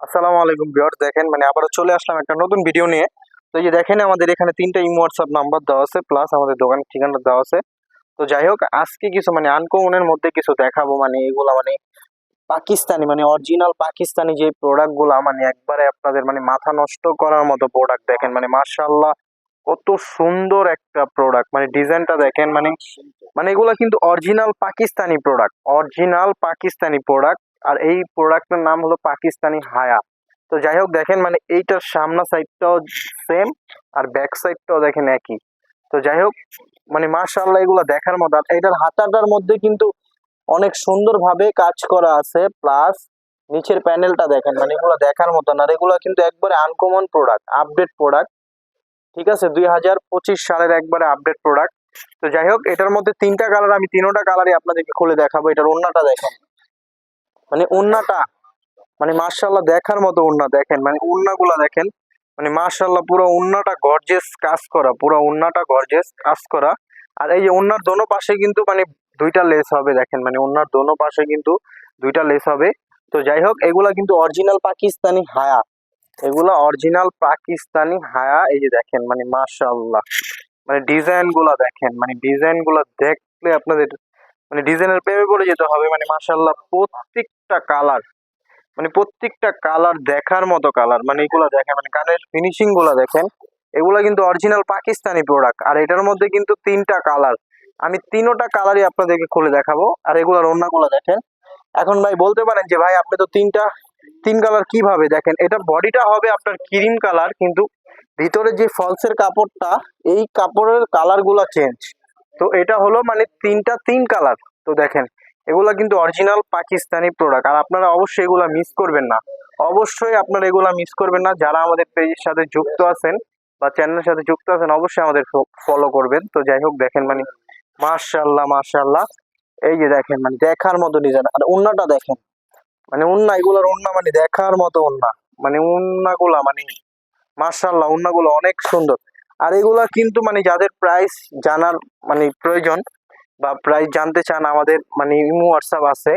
আসসালামু আলাইকুম ভিউয়ার দেখেন মানে আবারও চলে আসলাম একটা নতুন ভিডিও নিয়ে। তো এই যে দেখেন, আমাদের এখানে তিনটা ইমো হোয়াটসঅ্যাপ নাম্বার দেওয়া আছে প্লাস আমাদের দোকানের ঠিকানা দেওয়া আছে। তো যাই হোক, আজকে কিছু মানে আনকমনের মধ্যে কিছু দেখাবো মানে এগুলা মানে পাকিস্তানি মানে অরিজিনাল পাকিস্তানি যে প্রোডাক্টগুলো মানে একবারে আপনাদের মানে মাথা নষ্ট করার মতো প্রোডাক্ট দেখেন। মানে মার্শাল্লাহ কত সুন্দর একটা প্রোডাক্ট মানে ডিজাইনটা দেখেন মানে মানে এগুলা কিন্তু original Pakistani product original Pakistani product আর এই প্রোডাক্টের নাম হলো পাকিস্তানি হায়া। তো যাই হোক, দেখেন মানে এইটার সামনা সাইডটাও সেম আর ব্যাক সাইডটাও দেখেন একই। তো যাই হোক মানে মার্শাল্লাহ এগুলো দেখার মতো। আর এটার হাতাটার মধ্যে কিন্তু অনেক সুন্দরভাবে কাজ করা আছে। প্লাস নিচের প্যানেলটা দেখেন মানে এগুলো দেখার মতো আর এগুলো কিন্তু একবারে আনকমন প্রোডাক্ট আপডেট প্রোডাক্ট ঠিক আছে? দুই হাজার পঁচিশ সালের একবারে আপডেট প্রোডাক্ট তো যাই হোক, এটার মধ্যে তিনটা কালার আমি তিনোটা কালারই আপনাদেরকে খুলে দেখাবো। এটার অন্যটা দেখেন। মানে উন্নাটা মানে মার্শাল্লাহ দেখার মতো ওন্না দেখেন মানে ওন্নাগুলা দেখেন মানে মার্শাল্লাহ পুরো উন্নাটা গর্জেস কাজ করা, পুরো উন্নাটা গর্জেস কাজ করা। আর এই যে ওন্নার দোনো পাশে কিন্তু মানে দুইটা লেস হবে দেখেন মানে ওন্নার দোনো পাশে কিন্তু দুইটা লেস হবে। তো যাই হোক, এগুলা কিন্তু অরিজিনাল পাকিস্তানি হায়া, এগুলা অরিজিনাল পাকিস্তানি হায়া, এই যে দেখেন মানে মার্শাল্লাহ মানে ডিজাইনগুলা দেখেন মানে ডিজাইনগুলা দেখলে আপনাদের মানে ডিজাইনের প্রেমে পড়ে যেতে হবে মানে মার্শাল্লাহ প্রত্যেকটা কালার মানে প্রত্যেকটা কালার দেখার মতো কালার মানে এগুলা দেখেন মানে কানের ফিনিশিংগুলা দেখেন, এগুলা কিন্তু অরিজিনাল পাকিস্তানি প্রোডাক্ট আর এটার মধ্যে কিন্তু তিনটা কালার আমি তিনোটা কালারই আপনাদেরকে খুলে দেখাবো, আর এগুলার অন্যগুলো দেখেন। এখন ভাই বলতে পারেন যে ভাই আপনি তো তিনটা, তিন কালার কীভাবে দেখেন? এটা বডিটা হবে আপনার ক্রিম কালার কিন্তু ভিতরে যে ফলসের কাপড়টা, এই কাপড়ের কালারগুলা চেঞ্জ তো এটা হলো মানে তিনটা, তিন কালার তো দেখেন, এগুলা কিন্তু অরিজিনাল পাকিস্তানি প্রোডাক্ট আর আপনারা অবশ্যই এগুলা মিস করবেন না। অবশ্যই আপনারা এগুলা মিস করবেন না। যারা আমাদের পেজের সাথে যুক্ত আছেন বা চ্যানেলের সাথে যুক্ত আছেন, অবশ্যই আমাদের ফলো করবেন। তো যাই হোক, দেখেন মানে মার্শাল্লাহ মার্শাল্লাহ এই যে দেখেন মানে দেখার মতো ডিজাইন আর উন্নাটা দেখেন। মানে উন্না, এগুলোর উন্না মানে দেখার মতো উন্না। মানে উন্নাগুলা মানে মার্শাল্লাহ উন্নাগুলো অনেক সুন্দর। আর এগুলা কিন্তু মানে যাদের প্রাইস জানার মানে প্রয়োজন বা প্রাইস জানতে চান, আমাদের মানে ইমো হোয়াটসঅ্যাপ আছে।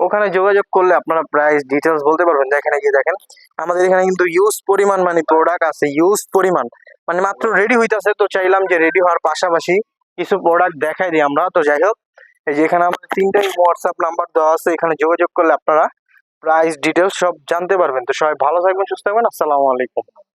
ওখানে যোগাযোগ করলে আপনারা প্রাইস ডিটেলস বলতে পারবেন। দেখেন গিয়ে দেখেন, আমাদের এখানে কিন্তু ইউজ পরিমাণ মানে প্রোডাক্ট আছে ইউজ পরিমাণ। মানে মাত্র রেডি হইতাছে তো চাইলাম যে রেডি হওয়ার পাশাপাশি কিছু প্রোডাক্ট দেখাই দিই আমরা। তো যাই হোক, এই যে এখানে আমাদের তিনটাই হোয়াটসঅ্যাপ নাম্বার দেওয়া আছে। এখানে যোগাযোগ করলে আপনারা প্রাইস ডিটেলস সব জানতে পারবেন। তো সবাই ভালো থাকবেন, সুস্থ থাকবেন। আসসালামু আলাইকুম।